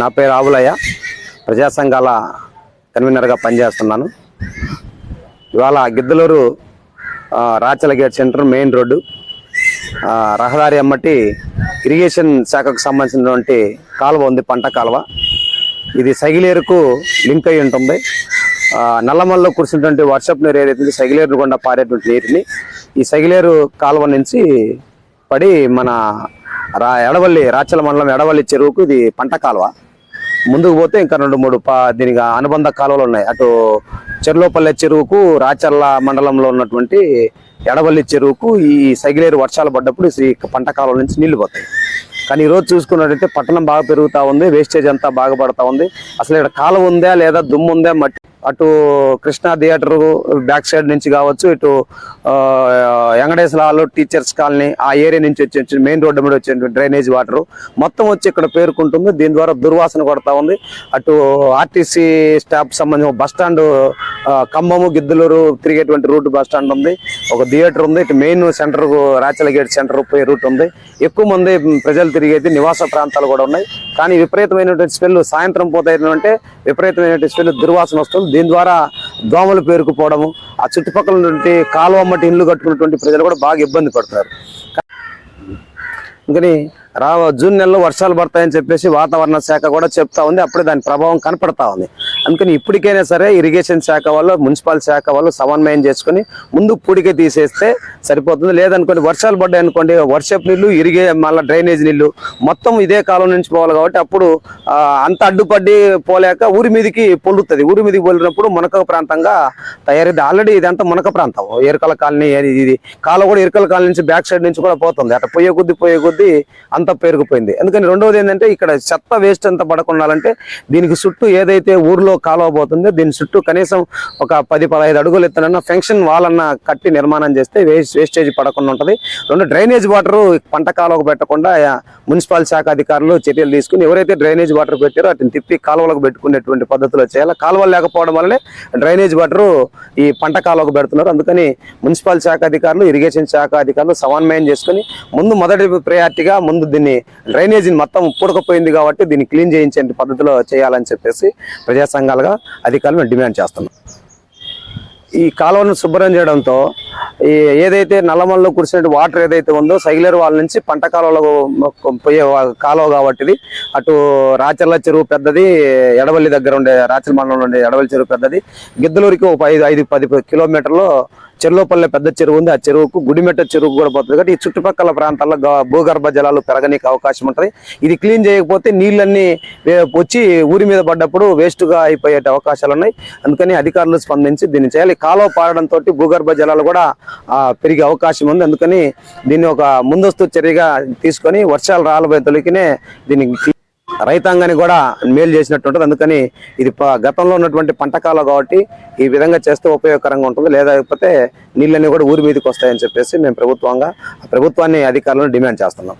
నా పేరు ఆవులయ్య ప్రజా సంఘాల కన్వీనర్గా పనిచేస్తున్నాను. ఇవాళ Giddaluru Rachala gate centre main road రహదారి అమ్మటి ఇరిగేషన్ శాఖకు సంబంధించినటువంటి కాలువ ఉంది పంట కాలువ. ఇది సగిలేరుకు లింక్ అయి ఉంటుంది. నల్లమల్లో కురిసినటువంటి వర్షపు నీరు ఏదైతే సగిలేరు గుండా పారేటువంటి నీటిని ఈ సగిలేరు కాలువ నుంచి పడి మన రా ఎడవల్లి రాచల మండలం ఎడవల్లి చెరువుకు ఇది పంట కాలువ. ముందుకు పోతే ఇంకా రెండు మూడు పా దీనికి అనుబంధ కాలువలు ఉన్నాయి. అటు చెర్లోపల్లె చెరువుకు రాచర్ల మండలంలో ఉన్నటువంటి ఎడవల్లి చెరువుకు ఈ సగిలేరు వర్షాలు పడ్డప్పుడు ఈ పంట కాలువ నుంచి నీళ్ళు పోతాయి. కానీ ఈ రోజు చూసుకున్నట్టయితే పట్టణం బాగా పెరుగుతా ఉంది వేస్టేజ్ అంతా బాగా పడుతూ ఉంది. అసలు ఇక్కడ కాలువ ఉందా లేదా దుమ్ము ఉందా మట్టి అటు కృష్ణా థియేటర్ బ్యాక్ సైడ్ నుంచి కావచ్చు ఇటు Venkateswarlu Venkateswara hall teachers colony ఆ ఏరియా నుంచి వచ్చే మెయిన్ రోడ్డు మీద వచ్చే డ్రైనేజ్ వాటర్ మొత్తం వచ్చి ఇక్కడ పేరుకుంటుంది. దీని ద్వారా దుర్వాసన కొడతా ఉంది. అటు ఆర్టీసీ స్టాఫ్ సంబంధించిన బస్ స్టాండ్ ఖమ్మము గిద్దలూరు తిరిగేటువంటి రూట్ బస్ స్టాండ్ ఉంది. ఒక థియేటర్ ఉంది. ఇటు main centre Rachala gate centre పోయే రూట్ ఉంది. ఎక్కువ మంది ప్రజలు తిరిగేది నివాస ప్రాంతాలు కూడా ఉన్నాయి. కానీ విపరీతమైనటువంటి స్మెల్ సాయంత్రం పోతాయంటే విపరీతమైనటువంటి స్మెల్ దుర్వాసన వస్తుంది. దీని ద్వారా దోమలు పేరుకుపోవడము ఆ చుట్టుపక్కల నుండి కాలువ మట్టి ఇల్లు కట్టుకున్నటువంటి ప్రజలు కూడా బాగా ఇబ్బంది పడుతున్నారు. అందుకని రా జూన్ నెలలో వర్షాలు పడతాయని చెప్పేసి వాతావరణ శాఖ కూడా చెప్తా ఉంది. అప్పుడే దాని ప్రభావం కనపడతా ఉంది. అందుకని ఇప్పటికైనా సరే ఇరిగేషన్ శాఖ వాళ్ళు మున్సిపల్ శాఖ వాళ్ళు సమన్వయం చేసుకుని ముందు పూడికే తీసేస్తే సరిపోతుంది. లేదనుకోండి వర్షాలు పడ్డాయి అనుకోండి వర్షపు నీళ్ళు ఇరిగే మళ్ళీ డ్రైనేజ్ నీళ్ళు మొత్తం ఇదే కాలం నుంచి పోవాలి కాబట్టి అప్పుడు అంత అడ్డుపడి పోలేక ఊరి మీదకి పొల్లుతుంది. ఊరి మీదకి పొల్లినప్పుడు మునక ప్రాంతంగా తయారైంది ఆల్రెడీ ఇదంతా మునక ప్రాంతం. ఎరకల కాలనీ ఇది- ఇది కాలం కూడా ఎరకల కాలనీ నుంచి బ్యాక్ సైడ్ నుంచి కూడా పోతుంది. అట్లా పోయే కొద్ది పోయే కొద్ది అంత పెరిగిపోయింది అందుకని రెండవది ఏంటంటే ఇక్కడ చెత్త వేస్ట్ అంతా పడకుండాలంటే దీనికి చుట్టూ ఏదైతే ఊర్లో కాలువ పోతుంది దీని చుట్టూ కనీసం ఒక పది పదహైదు అడుగులు ఎత్తునన్న ఫెన్షన్ వాళ్ళన్న కట్టి నిర్మాణం చేస్తే వేస్ట్ వేస్టేజ్ పడకుండా ఉంటుంది. రెండు డ్రైనేజ్ వాటర్ పంట కాలువకు పెట్టకుండా మున్సిపల్ శాఖ అధికారులు చర్యలు తీసుకుని ఎవరైతే డ్రైనేజ్ వాటర్ పెట్టారో వాటిని తిప్పి కాలువలకు పెట్టుకునేటువంటి పద్ధతిలో చేయాలి. కాలువలు లేకపోవడం వల్లనే డ్రైనేజ్ వాటర్ ఈ పంట కాలువకు పెడుతున్నారు. అందుకని మున్సిపల్ శాఖ అధికారులు ఇరిగేషన్ శాఖ అధికారులు సమన్వయం చేసుకుని ముందు మొదటి ప్రయారిటీగా ముందు దీన్ని డ్రైనేజీని మొత్తం పూడకపోయింది కాబట్టి దీన్ని క్లీన్ చేయించే పద్ధతిలో చేయాలని చెప్పేసి ప్రజా సంఘాలుగా అధికారులు మేము డిమాండ్ చేస్తున్నాం. ఈ కాలువను శుభ్రం చేయడంతో ఈ ఏదైతే నల్లమల్లో కురిసిన వాటర్ ఏదైతే ఉందో సైలర్ వాళ్ళ నుంచి పంట కాలువలో పోయే కాలువ కాబట్టి అటు రాచర్ల చెరువు పెద్దది ఎడవల్లి దగ్గర ఉండే రాచల మండలంలో ఉండే ఎడవల్లి చెరువు పెద్దది. గిద్దలూరికి ఒక ఐదు ఐదు పది కిలోమీటర్లో చెరువుపల్లె పెద్ద చెరువు ఉంది. ఆ చెరువుకు గుడిమెట్ట చెరువు కూడా పోతుంది. కాబట్టి ఈ చుట్టుపక్కల ప్రాంతాల్లో భూగర్భ జలాలు పెరగనీకి అవకాశం ఉంటుంది. ఇది క్లీన్ చేయకపోతే నీళ్ళన్నీ వే- వచ్చి ఊరి మీద పడ్డప్పుడు వేస్ట్గా అయిపోయే అవకాశాలు ఉన్నాయి. అందుకని అధికారులు స్పందించి దీన్ని చేయాలి. కాలువ పారడంతో భూగర్భ జలాలు కూడా పెరిగే అవకాశం ఉంది. అందుకని దీన్ని ఒక ముందస్తు చర్యగా తీసుకొని వర్షాలు రాలబోయే తొలికినే దీన్ని రైతాంగానికి కూడా మేలు చేసినట్టు ఉంటుంది. అందుకని ఇది ప- గతంలో ఉన్నటువంటి పంట కాలం కాబట్టి ఈ విధంగా చేస్తే ఉపయోగకరంగా ఉంటుంది. లేకపోతే నీళ్ళన్నీ కూడా ఊరి మీదకి వస్తాయని చెప్పేసి మేము ప్రభుత్వంగా ప్రభుత్వాన్ని అధికారులను డిమాండ్ చేస్తున్నాం.